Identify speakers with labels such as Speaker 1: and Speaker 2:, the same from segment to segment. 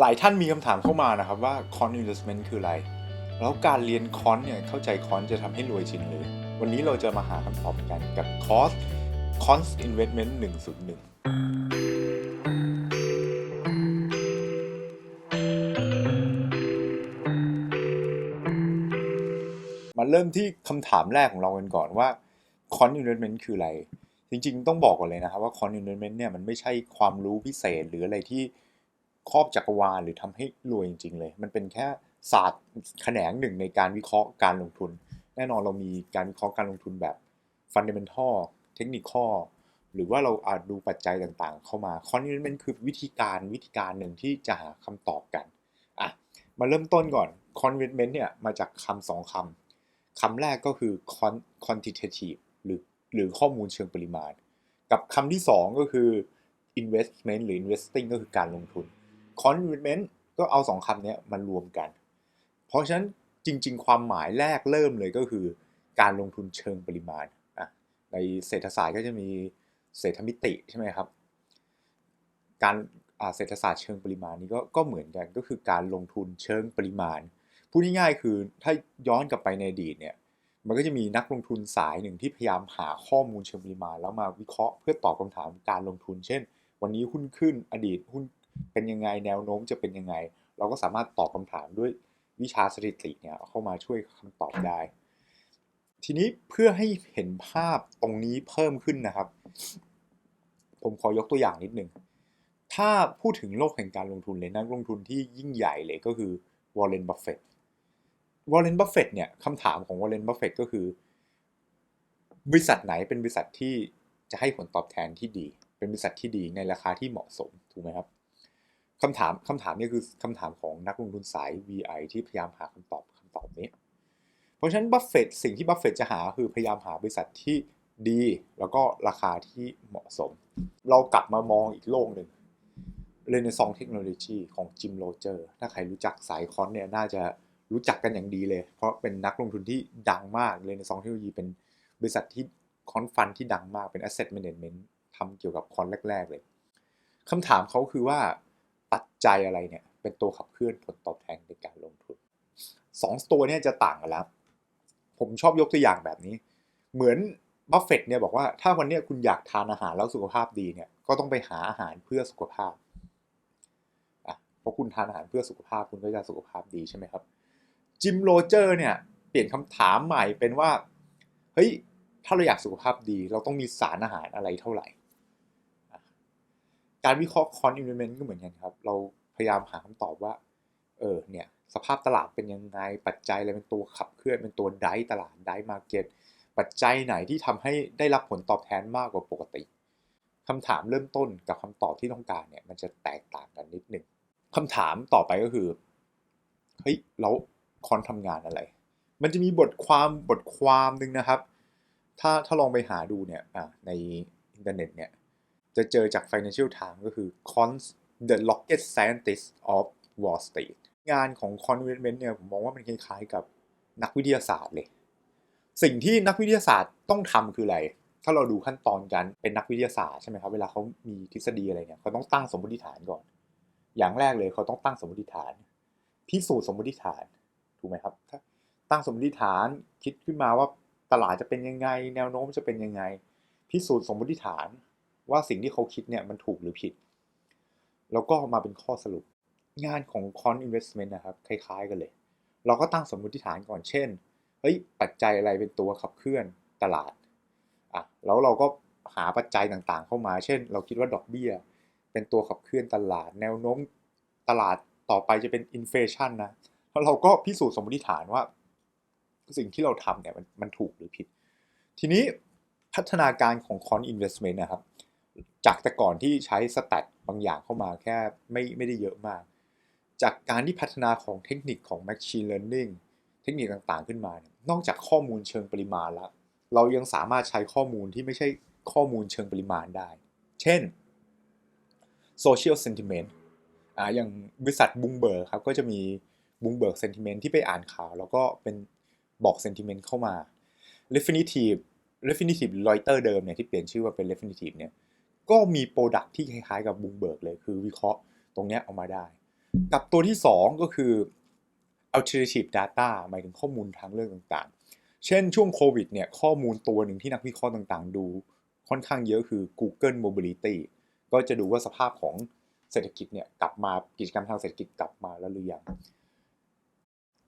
Speaker 1: หลายท่านมีคำถามเข้ามานะครับว่า Con Investment คืออะไร แล้วการเรียนคอนเนี่ยเข้าใจคอนจะทำให้รวยจริงเลย วันนี้เราจะมาหาคำตอบกันกับคอร์ส Cons Investment 101 มาเริ่มที่คำถามแรกของเรากันก่อนว่า Con Investment คืออะไร จริงๆ ต้องบอกก่อนเลยนะครับว่า Con Investment เนี่ยมันไม่ใช่ความรู้พิเศษหรืออะไรที่ ครอบจักรวาลหรือทำให้รวยจริง ๆ เลย มันเป็นแค่ศาสตร์แขนงหนึ่งในการวิเคราะห์การลงทุน แน่นอนเรามีการวิเคราะห์การลงทุนแบบ Fundamental Technical หรือว่าเราอาจดูปัจจัยต่างๆ เข้ามา Con Investment คือวิธีการวิธีการหนึ่งที่จะหาคำตอบกันอะมาเริ่มต้นก่อน Con Investment เนี่ยมาจากคำสองคำคำแรกก็คือ quantitative หรือหรือข้อมูลเชิงปริมาณ กับคำที่2ก็คือ investment หรือ investing ก็คือการลงทุน investment ก็เอา2คำนี้มารวมกัน เพราะฉะนั้นจริง ๆ ความหมายแรกเริ่มเลยก็คือ การลงทุนเชิงปริมาณอะในเศรษฐศาสตร์ก็จะมีเศรษฐมิติใช่ไหมครับ การเศรษฐศาสตร์เชิงปริมาณนี้ก็ก็เหมือนกันก็คือการลงทุนเชิงปริมาณพูดง่ายๆคือถ้าย้อนกลับไปในอดีตเนี่ยมันก็จะมีนักลงทุนสายหนึ่งที่พยายามหาข้อมูลเชิงปริมาณแล้วมาวิเคราะห์เพื่อตอบคำถามการลงทุน เช่น วันนี้หุ้นขึ้นอดีตหุ้น เป็นยังไงแนวโน้มจะเป็นยังไง เราก็สามารถตอบคำถามด้วยวิชาสถิติเนี่ยเข้ามาช่วยคำตอบได้ ทีนี้เพื่อให้เห็นภาพตรงนี้เพิ่มขึ้นนะครับ ผมขอยกตัวอย่างนิดหนึ่งถ้าพูดถึงโลกแห่งการลงทุนเลยนักลงทุนที่ยิ่งใหญ่เลยก็คือวอร์เรนบัฟเฟตต์วอร์เรนบัฟเฟตเนี่ยคำถามของวอร์เรนบัฟเฟตก็คือ บริษัทไหนเป็นบริษัทที่จะให้ผลตอบแทนที่ดี เป็นบริษัทที่ดีในราคาที่เหมาะสมถูกไหมครับ คำถามคำถามนี้คือคำถามของนักลงทุนสาย VI ที่พยายามหาคำตอบคำตอบนี้ เพราะฉะนั้นบัฟเฟตสิ่งที่บัฟเฟตจะหาคือพยายามหาบริษัทที่ดีแล้วก็ราคาที่เหมาะสม เรากลับมามองอีกโลกหนึ่งเรเนซองเทคโนโลยีของจิมโรเจอร์ถ้าใครรู้จักสายคอนเนี่ยน่าจะรู้จักกันอย่างดีเลย เพราะเป็นนักลงทุนที่ดังมากเลยในซองเทคโนโลยีเป็นบริษัทที่คอนฟันที่ดังมากเป็น asset management ทำเกี่ยวกับคอนแรก ๆ เลยคำถามเขาคือว่า ปัจจัยอะไรเนี่ยเป็นตัวขับเคลื่อนผลตอบแทนในการลงทุนสองตัวเนี่ยจะต่างกันแล้ว ผมชอบยกตัวอย่างแบบนี้ เหมือนบัฟเฟตเนี่ยบอกว่าถ้าวันนี้คุณอยากทานอาหารแล้วสุขภาพดีเนี่ยก็ต้องไปหาอาหารเพื่อสุขภาพอะเพราะคุณทานอาหารเพื่อสุขภาพคุณก็จะสุขภาพดีใช่ไหมครับจิมโรเจอร์เนี่ยเปลี่ยนคำถามใหม่เป็นว่าเฮ้ยถ้าเราอยากสุขภาพดี เราต้องมีสารอาหารอะไรเท่าไหร่ การวิเคราะห์คอนอินเวเมนต์ก็เหมือนกันครับ เราพยายามหาคำตอบว่า เออ เนี่ย สภาพตลาดเป็นยังไง ปัจจัยอะไรเป็นตัวขับเคลื่อน เป็นตัวไดตลาดไดมาเก็ต ปัจจัยไหนที่ทำให้ได้รับผลตอบแทนมากกว่าปกติคำถามเริ่มต้นกับคำตอบที่ต้องการเนี่ย มันจะแตกต่างกันนิดหนึ่งคำถามต่อไปก็คือ เฮ้ย แล้วคอนทำงานอะไร มันจะมีบทความบทความหนึ่งนะครับ ถ้าถ้าลองไปหาดูเนี่ยในอินเทอร์เน็ตเนี่ย จะเจอจาก Financial Times ก็คือ Cons the Rocket Scientist of Wall Street งานของ Con Investment เนี่ยผมมองว่ามันคล้ายๆกับนักวิทยาศาสตร์เลย สิ่งที่นักวิทยาศาสตร์ต้องทำคืออะไร ถ้าเราดูขั้นตอนการเป็นนักวิทยาศาสตร์ใช่ไหมครับ เวลาเขามีทฤษฎีอะไรเนี่ยเขาต้องตั้งสมมติฐานก่อน อย่างแรกเลยเขาต้องตั้งสมมติฐาน พิสูจน์สมมติฐาน ถูกไหมครับถ้าตั้งสมมติฐานคิดขึ้นมาว่าตลาดจะเป็นยังไง แนวโน้มจะเป็นยังไง พิสูจน์สมมติฐาน ว่าสิ่งที่เขาคิดเนี่ยมันถูกหรือผิด แล้วก็มาเป็นข้อสรุป งานของ Con Investment นะครับคล้ายๆกันเลย เราก็ตั้งสมมติฐานก่อนเช่นเฮ้ยปัจจัยอะไรเป็นตัวขับเคลื่อนตลาดอะแล้วเราก็หาปัจจัยต่างๆ เข้ามา เช่น เราคิดว่าดอกเบี้ย เป็นตัวขับเคลื่อนตลาด แนวโน้มตลาดต่อไปจะเป็นอินเฟชันนะแล้วเราก็พิสูจน์สมมติฐานว่า สิ่งที่เราทำเนี่ยมันมันถูกหรือผิด ทีนี้พัฒนาการของ Con Investment นะครับ จากแต่ก่อนที่ใช้สแตทบางอย่างเข้ามาแค่ไม่ไม่ได้เยอะมาก จากการที่พัฒนาของเทคนิคของ Machine Learning เทคนิคต่างๆขึ้นมา นอกจากข้อมูลเชิงปริมาณแล้ว เรายังสามารถใช้ข้อมูลที่ไม่ใช่ข้อมูลเชิงปริมาณได้ เช่น Social Sentiment อ่าอย่างบริษัทบุงเบิร์ครับก็จะมีบุงเบิร์กเซนติเมนที่ไปอ่านข่าว แล้วก็เป็นบอกเซนติเมนต์เข้ามา Refinitiv Refinitiv หรือ Reuters เดิมเนี่ยที่เปลี่ยนชื่อว่าเป็น Refinitiv เนี่ย ก็มีโปรดักที่คล้ายๆกับบุงเบิร์กเลยคือวิเคราะห์ตรงเนี้ยออกมาได้ กับตัวที่ 2 ก็คือ alternative data หมายถึงข้อมูลทางเรื่องต่างๆ เช่นช่วงโควิดเนี่ยข้อมูลตัวหนึ่งที่นักวิเคราะห์ต่างๆ ดูค่อนข้างเยอะคือ Google Mobility ก็จะดูว่าสภาพของเศรษฐกิจเนี่ยกลับมากิจกรรมทางเศรษฐกิจกลับมาแล้วหรือยัง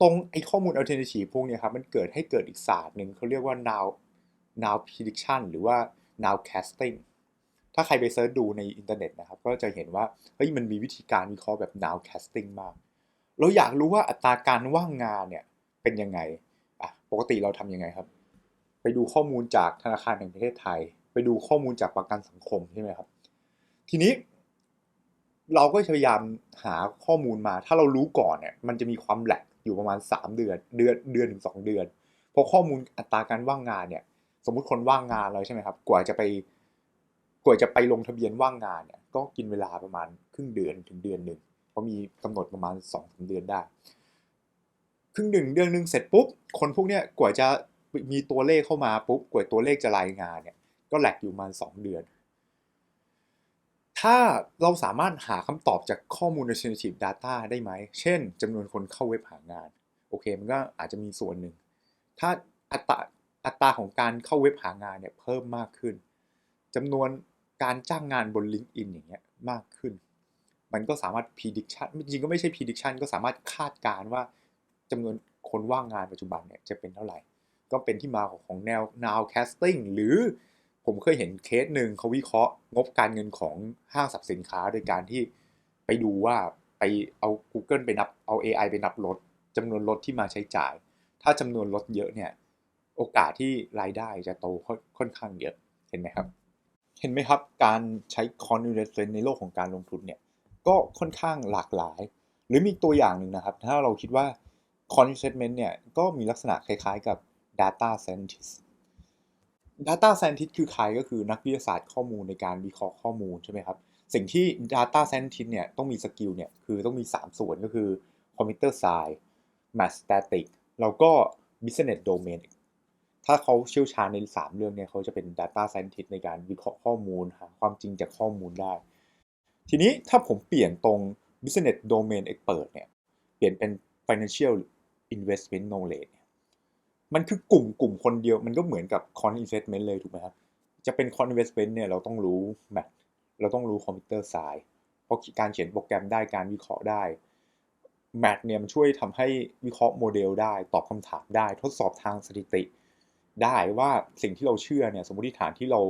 Speaker 1: ตรงไอ้ข้อมูล alternative พวกนี้ครับมันเกิดให้เกิดอีกศาสตร์หนึ่งเขาเรียกว่า now now prediction หรือว่า now casting ถ้าใครไปเซิร์ชดูในอินเทอร์เน็ตนะครับ ก็จะเห็นว่าเฮ้ยมันมีวิธีการวิเคราะห์แบบ now casting มาก เราอยากรู้ว่าอัตราการว่างงานเนี่ยเป็นยังไงอะปกติเราทำยังไงครับ ไปดูข้อมูลจากธนาคารแห่งประเทศไทย ไปดูข้อมูลจากประกันสังคมใช่ไหมครับ ทีนี้ เราก็พยายามหาข้อมูลมา ถ้าเรารู้ก่อนเนี่ยมันจะมีความแหลกอยู่ประมาณ 3 เดือนเดือนเดือนถึง 2 เดือนเพราะข้อมูลอัตราการว่างงานเนี่ย สมมุติคนว่างงานเลยใช่ไหมครับ กว่าจะไป กว่าจะไปลงทะเบียนว่างงานเนี่ยก็กินเวลาประมาณครึ่งเดือนถึงเดือนหนึ่งเพราะมีกำหนดประมาณ2อสเดือนได้ ครึ่งหนึ่งเดือนหนึ่งเสร็จปุ๊บคนพวกเนี้ยกว่าจะมีตัวเลขเข้ามาปุ๊บกว่าตัวเลขจะรายงานเนี่ยก็แหลกอยู่ประมาณ2เดือน ถ้าเราสามารถหาคำตอบจากข้อมูล alternative data ได้ไหม เช่นจำนวนคนเข้าเว็บหางาน โอเคมันก็อาจจะมีส่วนหนึ่ง ถ้าอัตราอัตราของการเข้าเว็บหางานเนี่ยเพิ่มมากขึ้นจำนวน การจ้างงานบน LinkedIn อย่างเงี้ยมากขึ้น มันก็สามารถ prediction จริงก็ไม่ใช่ prediction ก็สามารถคาดการณ์ว่าจำนวนคนว่างงานปัจจุบันเนี่ยจะเป็นเท่าไหร่ ก็เป็นที่มาของแนว now casting หรือผมเคยเห็นเคสหนึ่งเขาวิเคราะห์งบการเงินของห้างสรรพสินค้า โดยการที่ไปดูว่าไปเอา Google ไปนับเอา AI ไปนับรถจำนวนรถที่มาใช้จ่าย ถ้าจำนวนรถเยอะเนี่ย โอกาสที่รายได้จะโตค่อนข้างเยอะ เห็นไหมครับ เห็นไหมครับ การใช้ c o n v e r s e n ในโลกของการลงทุนเนี่ย ก็ค่อนข้างหลากหลาย หรือมีตัวอย่างหนึ่งนะครับ ถ้าเราคิดว่า c o n v e r s e n เนี่ย ก็มีลักษณะคล้ายๆกับ data scientist data scientist คือใครก็คือนักวิทยาศาสตร์ข้อมูลในการวิเคราะห์ข้อมูลใช่ไหมครับ สิ่งที่ data scientist เนี่ย ต้องมีสกิลเนี่ย คือต้องมี 3 ส่วนก็คือ computer science math statics แล้วก็ business domain ถ้าเขาเชี่ยวชาญใน 3 เรื่องเนี่ยเขาจะเป็น data scientist ในการวิเคราะห์ข้อมูลหาความจริงจากข้อมูลได้ ทีนี้ถ้าผมเปลี่ยนตรง business domain expert เนี่ยเปลี่ยนเป็น financial investment knowledge มันคือกลุ่มกลุ่มคนเดียวมันก็เหมือนกับ con investment เลยถูกไหมครับจะเป็น con investment เนี่ยเราต้องรู้ math เราต้องรู้ computer science เพราะการเขียนโปรแกรมได้การวิเคราะห์ได้ math เนี่ยมันช่วยทำให้วิเคราะห์โมเดลได้ ตอบคำถามได้ ทดสอบทางสถิติ ได้ว่าสิ่งที่เราเชื่อเนี่ยสมมติฐานที่เรา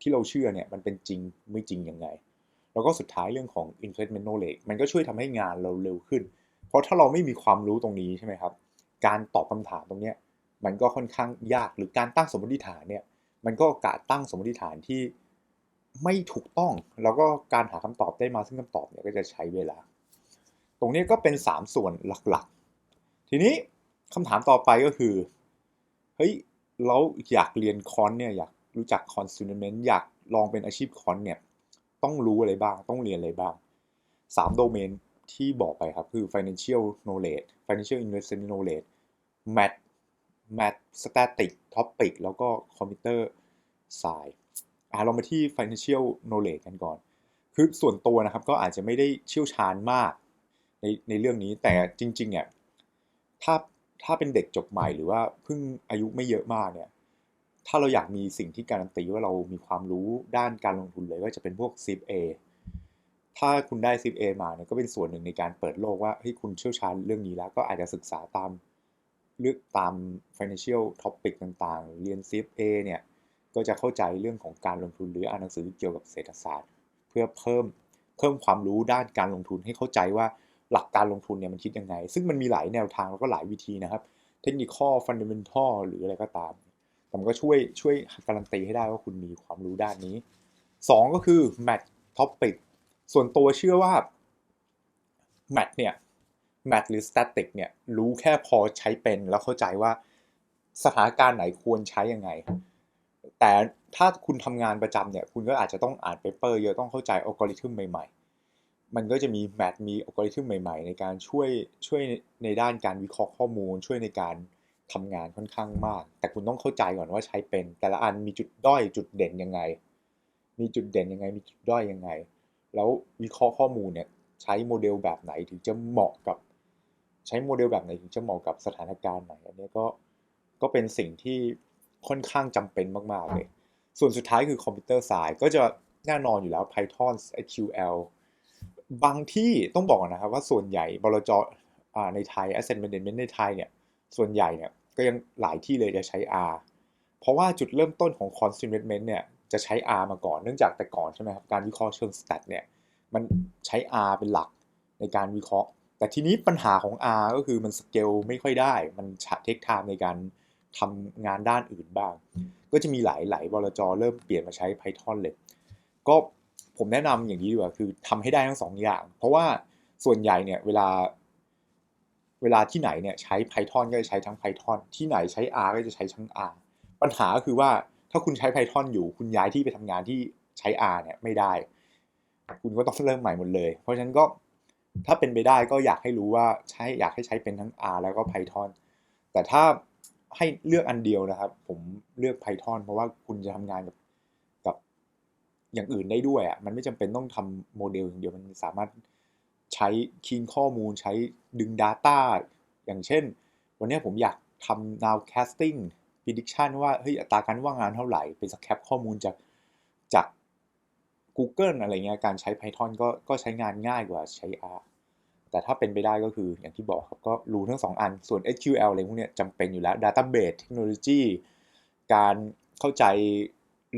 Speaker 1: ที่เราเชื่อเนี่ยมันเป็นจริงไม่จริงยังไง แล้วก็สุดท้ายเรื่องของ investment knowledge มันก็ช่วยทำให้งานเราเร็วขึ้น เพราะถ้าเราไม่มีความรู้ตรงนี้ใช่ไหมครับ การตอบคำถามตรงนี้มันก็ค่อนข้างยากหรือการตั้งสมมติฐานเนี่ยมันก็โอการตั้งสมมติฐานที่ไม่ถูกต้อง แล้วก็การหาคำตอบได้มาซึ่งคำตอบเนี่ยก็จะใช้เวลา ตรงนี้ก็เป็น 3 ส่วนหลักๆ ทีนี้คำถามต่อไปก็คือ เฮ้ยเราอยากเรียนคอนเนี่ยอยากรู้จักคอนซูเมนต์อยากลองเป็นอาชีพคอนเนี่ยต้องรู้อะไรบ้างต้องเรียนอะไรบ้าง 3 โดเมนที่บอกไปครับ คือ financial knowledge financial investment knowledge math math static topic แล้วก็ computer science อ่าเรามาที่ financial knowledge กันก่อน คือส่วนตัวนะครับก็อาจจะไม่ได้เชี่ยวชาญมากในในเรื่องนี้แต่จริงๆเนี่ยถ้า ถ้าเป็นเด็กจบใหม่หรือว่าเพิ่งอายุไม่เยอะมากเนี่ย ถ้าเราอยากมีสิ่งที่การันตีว่าเรามีความรู้ด้านการลงทุนเลย ก็จะเป็นพวก CFA ถ้าคุณได้ CFA มาเนี่ยก็เป็นส่วนหนึ่งในการเปิดโลกว่าเฮ้ยคุณเชี่ยวชาญเรื่องนี้แล้ว ก็อาจจะศึกษาตามเลือกตาม financial topic ต่างๆ เรียน CFA เนี่ยก็จะเข้าใจเรื่องของการลงทุนหรืออ่านหนังสือเกี่ยวกับเศรษฐศาสตร์ เพื่อเพิ่มเพิ่มความรู้ด้านการลงทุนให้เข้าใจว่า หลักการลงทุนเนี่ยมันคิดยังไง ซึ่งมันมีหลายแนวทางแล้วก็หลายวิธีนะครับ เทคนิคข้อฟันเดเมนทัลหรืออะไรก็ตามแต่มันก็ช่วยช่วยการันตีให้ได้ว่าคุณมีความรู้ด้านนี้ 2 ก็คือ match topic ส่วนตัวเชื่อว่า match เนี่ย match หรือ static เนี่ยรู้แค่พอใช้เป็นแล้วเข้าใจว่าสถานการณ์ไหนควรใช้ยังไง แต่ถ้าคุณทำงานประจำเนี่ย คุณก็อาจจะต้องอ่านเปเปอร์เยอะต้องเข้าใจอัลกอริทึมใหม่ๆ มันก็จะมีแมทมีอัลกอริทึมใหม่ ๆ ในการช่วยช่วยในด้านการวิเคราะห์ข้อมูล ช่วยในการทำงานค่อนข้างมาก แต่คุณต้องเข้าใจก่อนว่าใช้เป็น แต่ละอันมีจุดด้อยจุดเด่นยังไง มีจุดเด่นยังไง มีจุดด้อยยังไง แล้ววิเคราะห์ข้อมูลเนี่ยใช้โมเดลแบบไหนถึงจะเหมาะกับ ใช้โมเดลแบบไหนถึงจะเหมาะกับสถานการณ์ไหนอันนี้ก็ก็เป็นสิ่งที่ค่อนข้างจำเป็นมากๆเลย ส่วนสุดท้ายคือคอมพิวเตอร์ไซด์ก็จะแน่นอนอยู่แล้ว Python SQL บางที่ต้องบอกนะครับว่าส่วนใหญ่บลจในไทย Asset Management ในไทยเนี่ยส่วนใหญ่เนี่ยก็ยังหลายที่เลยจะใช้ R เพราะว่าจุดเริ่มต้นของ Cost Investment เนี่ยจะใช้ R มาก่อนเนื่องจากแต่ก่อนใช่ไหมครับการวิเคราะห์เชิง stat เนี่ยมันใช้ R เป็นหลักในการวิเคราะห์ แต่ทีนี้ปัญหาของ R ก็คือมันสเกลไม่ค่อยได้ มันเทคไทม์ในการทำงานด้านอื่นบ้าง ก็จะมีหลายหลายบลจเริ่มเปลี่ยนมาใช้ Python เลย ก็ ผมแนะนำอย่างนี้ดีกว่าคือทำให้ได้ทั้งสองอย่าง เพราะว่าส่วนใหญ่เนี่ยเวลา เวลาที่ไหนเนี่ยใช้ Python ก็จะใช้ทั้ง Python ที่ไหนใช้ R ก็จะใช้ทั้ง R ปัญหาก็คือว่าถ้าคุณใช้ Python อยู่คุณย้ายที่ไปทำงานที่ใช้ R เนี่ยไม่ได้ คุณก็ต้องเริ่มใหม่หมดเลย เพราะฉะนั้นก็ถ้าเป็นไปได้ก็อยากให้รู้ว่าใช้อยากให้ใช้เป็นทั้ง R แล้วก็ Python แต่ถ้าให้เลือกอันเดียวนะครับ ผมเลือก Python เพราะว่าคุณจะทำงานกับ อย่างอื่นได้ด้วยอะมันไม่จำเป็นต้องทำโมเดลอย่างเดียวมันสามารถใช้คีนข้อมูลใช้ดึง Data อย่างเช่น วันนี้ผมอยากทำ nowcasting prediction ว่าเฮ้ยอัตราการว่างงานเท่าไหร่เป็นสแคปข้อมูลจากจาก Google อะไรเงี้ยการใช้ Python ก็ก็ใช้งานง่ายกว่าใช้ R แต่ถ้าเป็นไปได้ก็คืออย่างที่บอกครับก็รู้ทั้งสองอัน ส่วน SQL อะไรพวกเนี้ยจำเป็นอยู่แล้ว Database Technology การเข้าใจ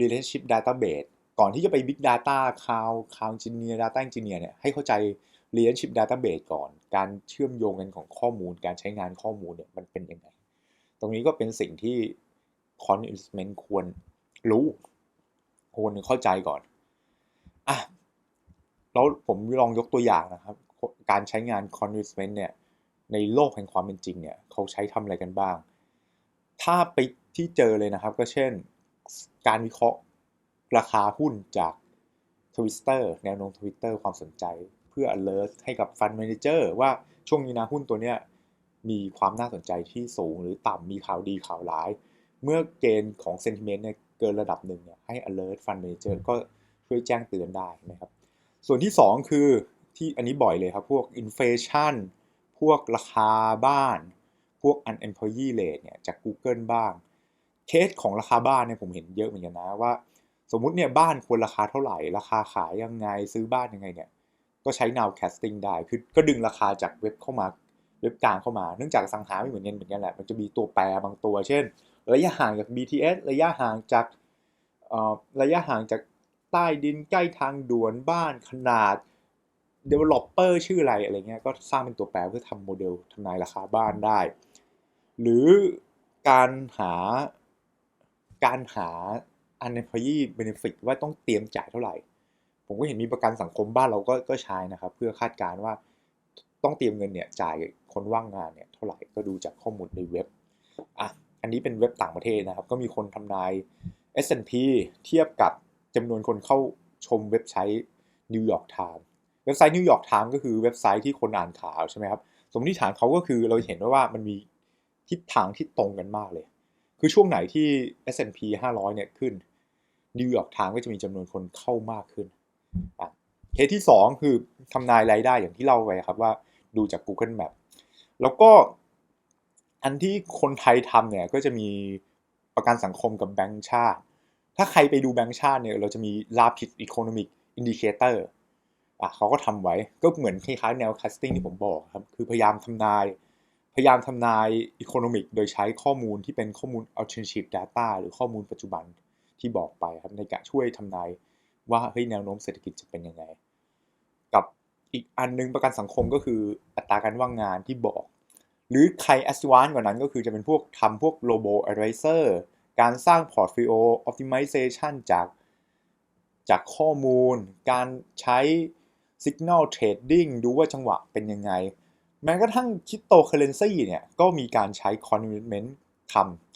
Speaker 1: Relationship Database ก่อนที่จะไป Big Data Cloud Cloud Engineer Data Engineer เนี่ยให้เข้าใจ Relationship Database ก่อน การเชื่อมโยงกันของข้อมูล การใช้งานข้อมูลเนี่ยมันเป็นยังไง ตรงนี้ก็เป็นสิ่งที่ Con i s m e n t ควรรู้ควรเข้าใจก่อนอะแล้วผมลองยกตัวอย่างนะครับ การใช้งาน Con i s m e n t เนี่ยในโลกแห่งความเป็นจริงเนี่ยเขาใช้ทำอะไรกันบ้าง ถ้าไปที่เจอเลยนะครับ ก็เช่น การวิเคราะห์ ราคาหุ้นจาก Twitter แนวโน้ม Twitter ความสนใจ เพื่อ alert ให้กับ Fund Manager ว่าช่วงนี้นะหุ้นตัวเนี้ยมีความน่าสนใจที่สูงหรือต่ำมีข่าวดีข่าวร้าย เมื่อเกณฑ์ของ sentiment เนี่ยเกินระดับหนึ่งเนี่ยให้ alert fund manager ก็ช่วยแจ้งเตือนได้นะครับ ส่วนที่ 2 คือที่อันนี้บ่อยเลยครับ พวก inflation พวกราคาบ้าน พวก unemployee rate เนี่ยจาก Google บ้าง เคสของราคาบ้านเนี่ยผมเห็นเยอะเหมือนกันนะว่า สมมุติเนี่ยบ้านควรราคาเท่าไหร่ ราคาขายยังไงซื้อบ้านยังไงเนี่ย ก็ใช้ nowcasting ได้ คือก็ดึงราคาจากเว็บเข้ามาเว็บกลางเข้ามา เนื่องจากสังหาไม่เหมือนกันเหมือนกันแหละ มันจะมีตัวแปรบางตัว เช่น ระยะห่างจาก BTS ระยะห่างจากระยะห่างจากใต้ดินใกล้ทางด่วนบ้านขนาด developer ชื่ออะไรอะไรเงี้ย ก็สร้างเป็นตัวแปรเพื่อทำโมเดลทำนายราคาบ้านได้ หรือการหาการหา unemployee benefit ว่าต้องเตรียมจ่ายเท่าไหร่ ผมก็เห็นมีประกันสังคมบ้านเราก็ก็ใช้นะครับ เพื่อคาดการณ์ว่าต้องเตรียมเงินเนี่ยจ่ายคนว่างงานเนี่ยเท่าไหร่ก็ดูจากข้อมูลในเว็บอะอันนี้เป็นเว็บต่างประเทศนะครับ ก็มีคนทำนาย S&P เทียบกับจำนวนคนเข้าชมเว็บไซต์ New York Times เว็บไซต์ New York Times ก็คือเว็บไซต์ที่คนอ่านข่าวใช่ไหมครับ สมมติฐานเขาก็คือเราเห็นว่ามันมีทิศทางที่ตรงกันมากเลย คือช่วงไหนที่ S&P 500 เนี่ยขึ้น New York Times ก็จะมีจำนวนคนเข้ามากขึ้นเคสที่ 2 คือทำนายรายได้อย่างที่เล่าไปครับว่าดูจาก Google Map แล้วก็อันที่คนไทยทำเนี่ยก็จะมีประกันสังคมกับแบงก์ชาติ ถ้าใครไปดูแบงก์ชาติเนี่ยเราจะมี Rapid Economic Indicator อะเขาก็ทำไว้ก็เหมือนคล้ายๆแนว casting ที่ผมบอกครับ คือพยายามทำนาย พยายามทำนาย Economic โดยใช้ข้อมูลที่เป็นข้อมูล Alternative Data หรือข้อมูลปัจจุบัน ที่บอกไปครับในการช่วยทำนายว่าเฮ้ยแนวโน้มเศรษฐกิจจะเป็นยังไง กับอีกอันนึงประกันสังคมก็คืออัตราการว่างงานที่บอก หรือใคร advanced กว่านั้นก็คือจะเป็นพวกทำพวก robo advisor การสร้าง portfolio optimization จากจากข้อมูล การใช้ signal trading ดูว่าจังหวะเป็นยังไง แม้กระทั่ง cryptocurrency เนี่ย ก็มีการใช้ convertment ทำ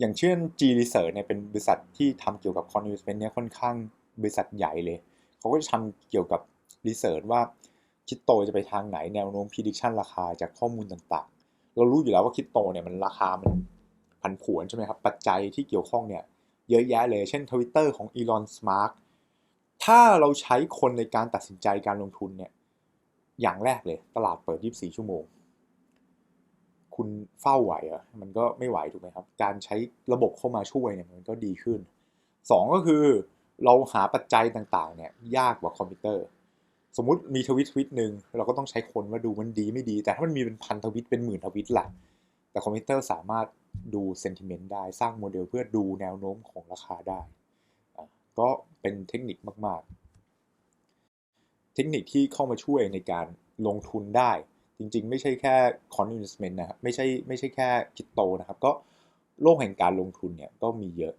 Speaker 1: อย่างเช่น G Research เนี่ยเป็นบริษัทที่ทำเกี่ยวกับ convertment เนี่ยค่อนข้างบริษัทใหญ่เลย เขาก็จะทำเกี่ยวกับ research ว่าคริปโตจะไปทางไหนแนวโน้ม prediction ราคาจากข้อมูลต่างๆ เรารู้อยู่แล้วว่าคริปโตเนี่ยมันราคามันผันผวนใช่ไหมครับ ปัจจัยที่เกี่ยวข้องเนี่ยเยอะแยะเลย เช่น Twitter ของ Elon Musk ถ้าเราใช้คนในการตัดสินใจการลงทุนเนี่ยอย่างแรกเลยตลาดเปิด 24 ชั่วโมง คุณเฝ้าไหวอะมันก็ไม่ไหวถูกไหมครับ การใช้ระบบเข้ามาช่วยเนี่ยมันก็ดีขึ้นสองก็คือเราหาปัจจัยต่างๆเนี่ยยากกว่าคอมพิวเตอร์ สมมติมีทวิตทวิตหนึ่งเราก็ต้องใช้คนว่าดูมันดีไม่ดี แต่ถ้ามันมีเป็นพันทวิตเป็นหมื่นทวิตล่ะแต่คอมพิวเตอร์สามารถดูเซนติเมนต์ได้สร้างโมเดลเพื่อดูแนวโน้มของราคาได้ ก็เป็นเทคนิคมากๆ เทคนิคที่เข้ามาช่วยในการลงทุนได้ จริง ๆ ไม่ใช่แค่คอน investment นะครับไม่ใช่ไม่ใช่แค่คริปโตนะครับ ก็โลกแห่งการลงทุนเนี่ยก็มีเยอะ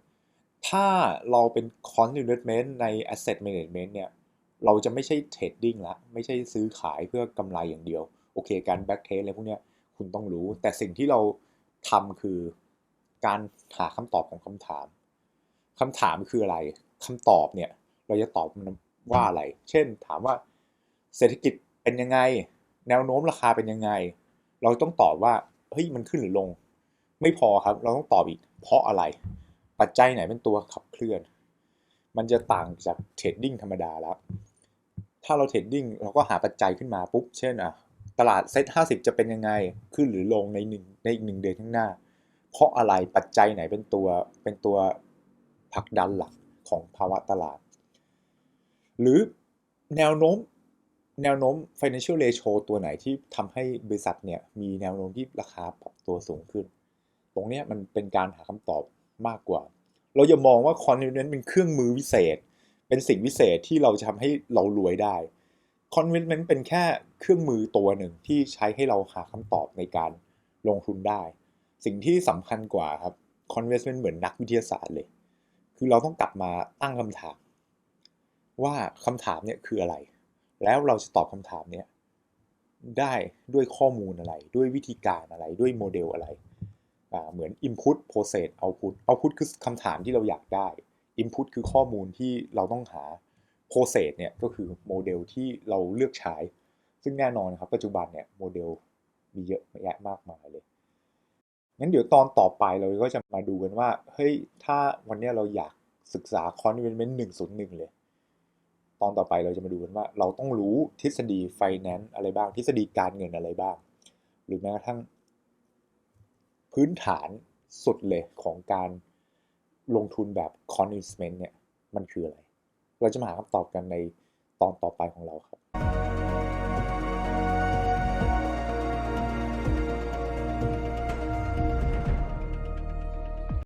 Speaker 1: ถ้าเราเป็น con investment ใน asset management เนี่ยเราจะไม่ใช่เทรดดิ้งละไม่ใช่ซื้อขายเพื่อกำไรอย่างเดียว โอเค การ back test อะไรพวกเนี้ยคุณต้องรู้ แต่สิ่งที่เราทำคือการหาคำตอบของคำถามคำถามคืออะไรคำตอบเนี่ย เราจะตอบมันว่าอะไร เช่น ถามว่าเศรษฐกิจเป็นยังไง แนวโน้มราคาเป็นยังไง เราต้องตอบว่าเฮ้ยมันขึ้นหรือลง ไม่พอครับ เราต้องตอบอีก เพราะอะไร ปัจจัยไหนเป็นตัวขับเคลื่อน มันจะต่างจากเทรดดิ้งธรรมดาแล้ว ถ้าเราเทรดดิ้งเราก็หาปัจจัยขึ้นมาปุ๊บ เช่นอะตลาดเซ็ตห้าสิบจะเป็นยังไง ขึ้นหรือลงในหนึ่งในอีกหนึ่งเดือนข้างหน้า เพราะอะไรปัจจัยไหนเป็นตัวเป็นตัวผลักดันหลักของภาวะตลาด หรือแนวโน้ม แนวโน้ม financial ratio ตัวไหนที่ทำให้บริษัทเนี่ยมีแนวโน้มที่ราคาปรับตัวสูงขึ้น ตรงนี้มันเป็นการหาคำตอบมากกว่า เราอย่ามองว่า confidence เป็นเครื่องมือวิเศษ เป็นสิ่งวิเศษที่เราจะทำให้เรารวยได้ confidence เป็นแค่เครื่องมือตัวหนึ่งที่ใช้ให้เราหาคำตอบในการลงทุนได้ สิ่งที่สำคัญกว่าครับ confidence เหมือนนักวิทยาศาสตร์เลย คือเราต้องกลับมาตั้งคำถาม ว่าคำถามเนี่ยคืออะไร แล้วเราจะตอบคำถามเนี่ยได้ด้วยข้อมูลอะไร ด้วยวิธีการอะไร ด้วยโมเดลอะไร เหมือน input process output output คือคำถามที่เราอยากได้ input คือข้อมูลที่เราต้องหา process เนี่ยก็คือโมเดลที่เราเลือกใช้ ซึ่งแน่นอนครับปัจจุบันเนี่ยโมเดลมีเยอะแยะมากมายเลย งั้นเดี๋ยวตอนต่อไปเราก็จะมาดูกันว่า เฮ้ย ถ้าวันนี้เราอยากศึกษา Convestment 101 เลย ตอนต่อไปเราจะมาดูกันว่า เราต้องรู้ทฤษฎี Finance อะไรบ้าง ทฤษฎีการเงินอะไรบ้าง หรือแม้กระทั่ง พื้นฐานสุดเลยของการลงทุนแบบ con investment เนี่ยมันคืออะไร เราจะมาหาคำตอบกันในตอนต่อไปของเราครับ